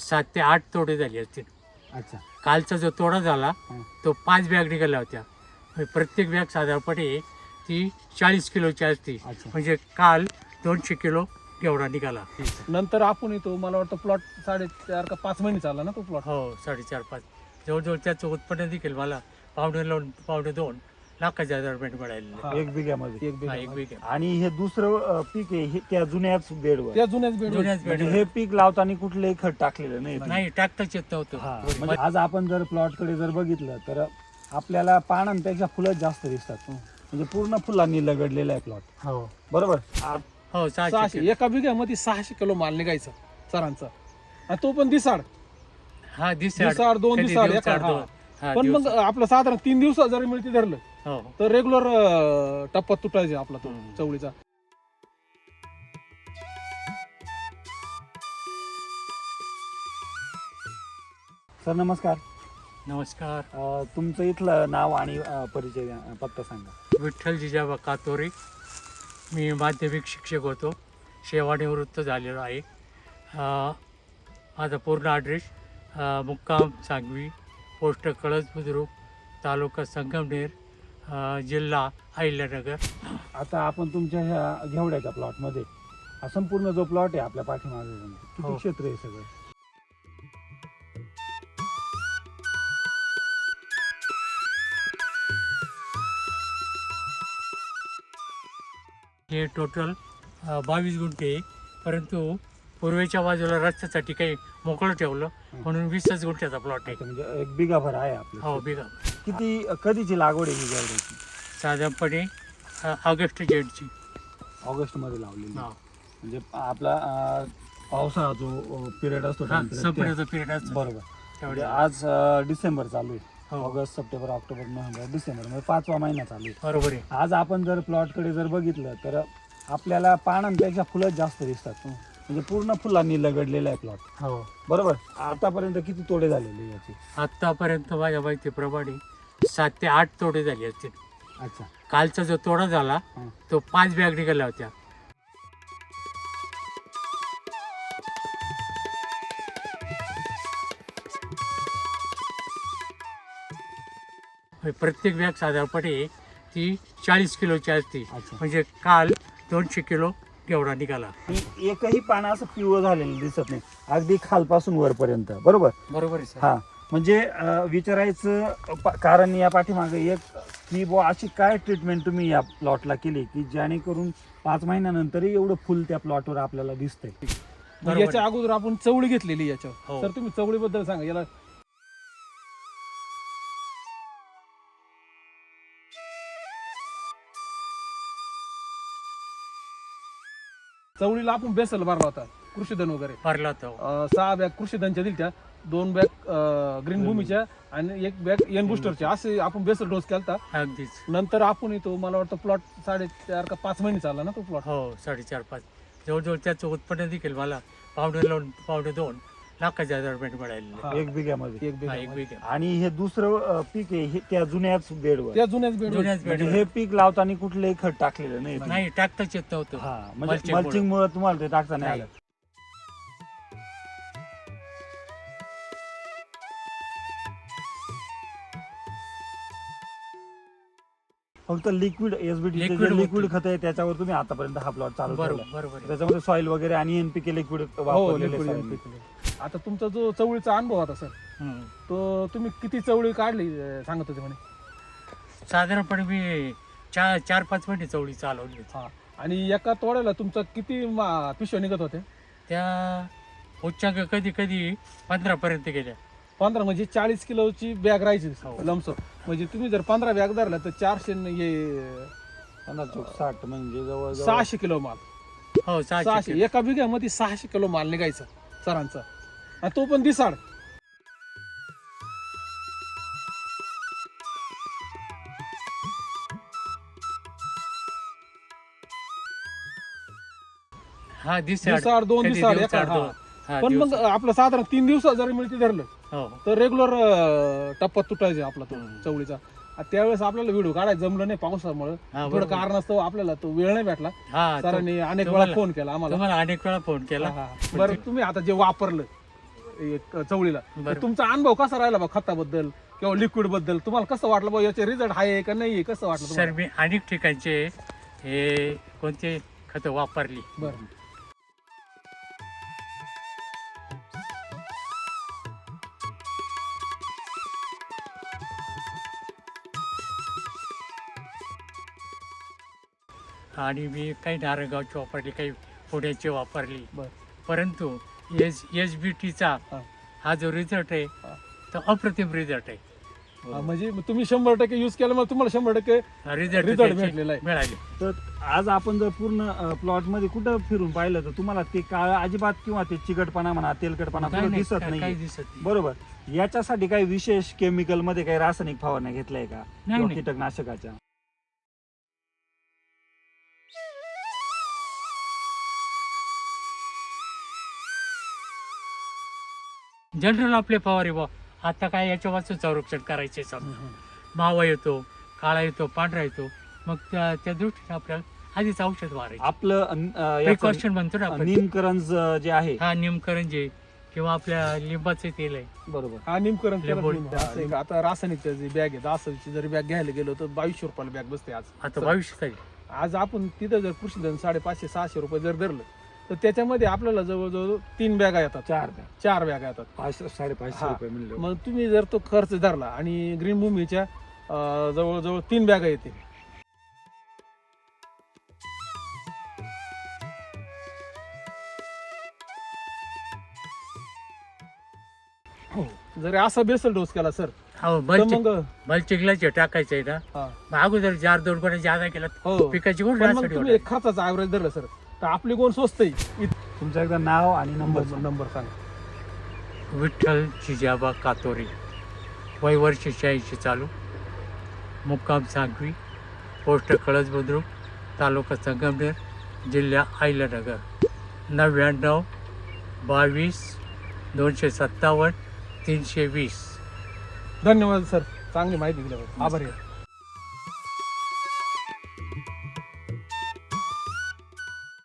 सात ते आठ तोडे झाले असतील. अच्छा. कालचा जो तोडा झाला हं. तो पाच बॅग निघाल्या होत्या. म्हणजे प्रत्येक बॅग साधारणपणे ती चाळीस किलोची असते. अच्छा. म्हणजे काल दोनशे किलो एवढा निघाला. नंतर आपण येतो मला वाटतं प्लॉट साडेचार का पाच महिने चालला ना तो प्लॉट हो साडेचार पाच. जवळजवळ त्याचं उत्पन्न देखील मला पावणे लावून पावणे दोन. लाखाच्या दरम्यान मिळालेलं हा. एक बिघ्यामध्ये. एक हा, एक. आणि हे दुसरं अं, पीक आहे हे त्या जुन्याच बेडवर. त्या जुन्याच बेड जुन्याच म्हणजे बेड हे पीक लावताना कुठलंही खत टाकलेलं नाही. नाही टाकताच येत नव्हतं. हा. म्हणजे आज आपण जर प्लॉटकडे जर बघितलं तर आपल्याला पानांपेक्षा फुलं जास्त दिसतात. म्हणजे पूर्ण फुलांनी लगडलेला आहे प्लॉट हो. बरोबर? आ- हो सहाशे. एका बिघ्यामध्ये सहाशे किलो माल निघायचा सरांचा. आणि तो पण दिसाड. हा दिसाड. दोन कधी दिसाड एका. हा. हा, पण मग. आपलं साधारण तीन दिवसात जरी मिळते धरलं हो. तर रेग्युलर टप्पा तुटायचे आपला तो. चवळीचा. सर नमस्कार. नमस्कार. अं, तुमचं इथलं नाव आणि अं, परिचय पत्ता सांगा. विठ्ठल जिजाबा कातोरे. मी माध्यमिक शिक्षक होतो. सेवानिवृत्त झालेलो आहे. अं, माझा पूर्ण ॲड्रेस मुक्काम सांगवी पोस्ट कळस बुद्रुक तालुका संगमनेर अं, जिल्हा अहिल्यानगर. आता आपण तुमच्या ह्या घेवड्याच्या प्लॉटमध्ये हा संपूर्ण जो प्लॉट आहे आपल्या पाठीमागे किती हो. क्षेत्र आहे सगळं? हे टोटल बावीस गुंठे आहे. परंतु पूर्वेच्या बाजूला रस्त्यासाठी काही मोकळं ठेवलं. म्हणून वीसच गुंठ्याचा प्लॉट आहे. अच्छा, म्हणजे एक बिघाभर आहे आपलं हो बिगा किती कधीची लागवड आहे ही घेवड्याची साधारणपणे अं, ऑगस्ट जेटची ऑगस्टमध्ये लावलेली. हा. म्हणजे आपला अं, पावसाळा जो पिरियड असतो हा, संपण्याचा पिरियड ते- बरोबर. म्हणजे आज अं, डिसेंबर चालू आहे. हो. August September October November December म्हणजे पाचवा महिना चालू आहे. बरोबर आहे. आज आपण जर प्लॉटकडे जर बघितलं तर आपल्याला पानांपेक्षा फुलं जास्त दिसतात. म्हणजे पूर्ण फुलांनी लगडलेला आहे प्लॉट हो. बरोबर? आतापर्यंत किती तोडे झालेले याचे? आतापर्यंत माझ्या माहितीप्रमाणे सात ते आठ तोडे झाले असतील अच्छा. कालचा जो तोडा झाला हं. तो पाच बॅग निघाल्या होत्या. म्हणजे प्रत्येक बॅग साधारणपणे ती चाळीस किलोची असते. अच्छा. म्हणजे काल दोनशे किलो एवढा निघाला? एकही पानं असं पिवळं झालेलं दिसत नाही. अगदी खालपासून वरपर्यंत. बरोबर? बरोबर आहे सर. हा. म्हणजे अं, विचारायचं प- कारण या पाठीमागे एक की बुवा अशी काय ट्रीटमेंट तुम्ही या प्लॉटला केली की जेणेकरून पाच महिन्यानंतरही एवढं फुल त्या प्लॉटवर आपल्याला दिसतंय? बरोबर याच्या अगोदर आपण चवळी घेतलेली याच्यावर. हो. तर तुम्ही चवळी बद्दल सांगा. याला चवळीला आपण बेसल भरला होता कृषीधन वगैरे. भरला होता अं, सहा बॅग कृषीधनच्या दिल त्या दोन बॅग ग्रीन भूमीच्या आणि एक बॅग एन बुस्टरच्या. असे आपण बेसल डोस केलता. अगदीच. नंतर आपण येतो मला वाटतं प्लॉट साडेचार का पाच महिने चालला ना तो प्लॉट हो साडेचार पाच. जवळजवळ त्याचं उत्पन्न देखील मला पावणे लावून पावणे दोन लाखाच्या दरम्यान मिळालेलं हा. एक बिघ्यामध्ये एक हा, एक बॅग बिघा. आणि हे दुसरं अं, पीक आहे हे त्या जुन्याच बेडवर त्या जुन्याच बेड जुन्याच म्हणजे बेड हे पीक लावताना कुठलंही खत टाकलेलं नाही नाही टाकताच येत नव्हतं हा म्हणजे मुळे. मल्चिंग मुळे तुम्हाला ते टाकता नाही नाही. आलं फक्त लिक्विड एसबीटी Liquid लिक्विड होतं. खत आहे त्याच्यावर तुम्ही आतापर्यंत हा प्लॉट चालू बरोबर ठेवलाय. बरोबर आहे. त्याच्यामध्ये सॉइल वगैरे आणि एनपीके लिक्विड हो वापरलेले. आता तुमचा जो चवळीचा अनुभव होता सर हम्म. तो तुम्ही किती चवळी काढली अं, सांगत होते म्हणे साधारणपणे मी चार चार पाच महिने चवळी चालवली होती. हा आणि एका तोड्याला तुमचा किती मा- पिशव्या निघत होते त्या उच्चांक कधी कधी पंधरा पर्यंत गेल्या पंधरा म्हणजे चाळीस किलोची बॅग राहायची हो. लमसम म्हणजे तुम्ही जर पंधरा बॅग धरला तर चारशे न हे पन्नास चौक साठ म्हणजे जवळ सहाशे किलो माल हो सहाशे सहाशे. एका बिघ्यामध्ये सहाशे किलो माल निघायचा सरांचा आणि तो पण दिसाड हा दिसाड दिसाड दोन कधी दिवसाड एका दोन. हा. हा, पण मग दिवसाड. आपलं साधारण तीन दिवसात जरी मिळते धरलं हो तर रेग्युलर टप्पा तुटायचा आपला तो हम्म. चवळीचा त्यावेळेस आपल्याला व्हिडिओ काढायला जमलं नाही पावसामुळे हा, थोडं बरोबर. कारणास्तव आपल्याला तो वेळ नाही भेटला हा तो- सरांनी अनेक वेळा तुम्हाला- फोन केला आम्हाला तुम्हाला अनेक वेळा फोन केला हा, हा. बरं तुम्ही आता जे वापरलं एक चवळीला. तर. तुमचा अनुभव कसा राहिला बा खताबद्दल किंवा लिक्विडबद्दल? तुम्हाला कसं वाटलं बा याचे रिझल्ट आहे का नाही कसं वाटलं सर तुम्हाला? मी अनेक ठिकाणचे हे कोणते खतं वापरली. बरं. आणि मी काही नारंगावची वापरली काही पुण्याची वापरली. बरं. परंतु एस एस बी टीचा हा. हा जो रिझल्ट आहे हा. तो अप्रतिम रिझल्ट आहे हा, म्हणजे तुम्ही शंभर टक्के युज केल्यामुळे तुम्हाला शंभर टक्के रिझल्ट Result भेटलेला आहे. मिळाले तर आज आपण जर पूर्ण प्लॉटमध्ये कुठं फिरून पाहिलं तर तुम्हाला ते काळ अजिबात किंवा ते चिकटपणा म्हणा तेलकटपणा काही कुठं नाही, दिसत काही नाही दिसत नाही बरोबर याच्यासाठी काही विशेष केमिकलमध्ये काही रासायनिक फवारण्या घेतलाय का किंवा नाही. कीटकनाशकाच्या जनरल आपले फवारे बा आता काय याच्या वाचून संरक्षण करायचे मावा येतो काळा येतो पांढरा येतो. मग त्या त्या दृष्टीने आपल्याला आधीच औषध मारायचं. आपलं प्रिकॉशन म्हणतो ना आपण. निमकरंज जे आहे. हा निमकरंजे किंवा आपल्या लिंबाचे तेल आहे. बरोबर. हा निमकरण? आता रासायनिकच्या जी बॅग आहे दासाची जरी बॅग घ्यायला गेलो तर बावीसशे रुपयाला बॅग बसते आज. आता बावीस तारीख आज आपण तिथं जर कृषी धन साडेपाचशे सहाशे रुपये जर धरलं तर त्याच्यामध्ये आपल्याला जवळजवळ तीन बॅगा येतात. चार बॅग. चार बॅगा येतात. पाचशे साडेपाचशे हा. रुपये म्हणले. मग तुम्ही जर तो खर्च धरला आणि ग्रीन भूमीच्या अं, जवळजवळ तीन बॅगा येते जरी असा बेसल डोस केला सर हो तर मग चिखलाचे टाकायचं आहे ना हा. मग अगोदर चार दोन कोणा जादा केला हो. पिकाची पण मग तुम्ही एक खर्चाचा ऍव्हरेज धरलं सर. तर आपली कोण स्वस्त आहे? तुमचं एकदा नाव आणि नंबर नंबर नंबर सांगा. विठ्ठल जिजाबा कातोरी. वय वर्ष शहाऐंशी चालू. मुक्काम सांगवी. पोस्ट कळस बुद्रुक. तालुका संगमनेर. जिल्हा अहिल्यानगर नव्याण्णव बावीस दोनशे सत्तावन्न तीनशे वीस. धन्यवाद सर. चांगली माहिती दिल्याबद्दल. आभारी आहे.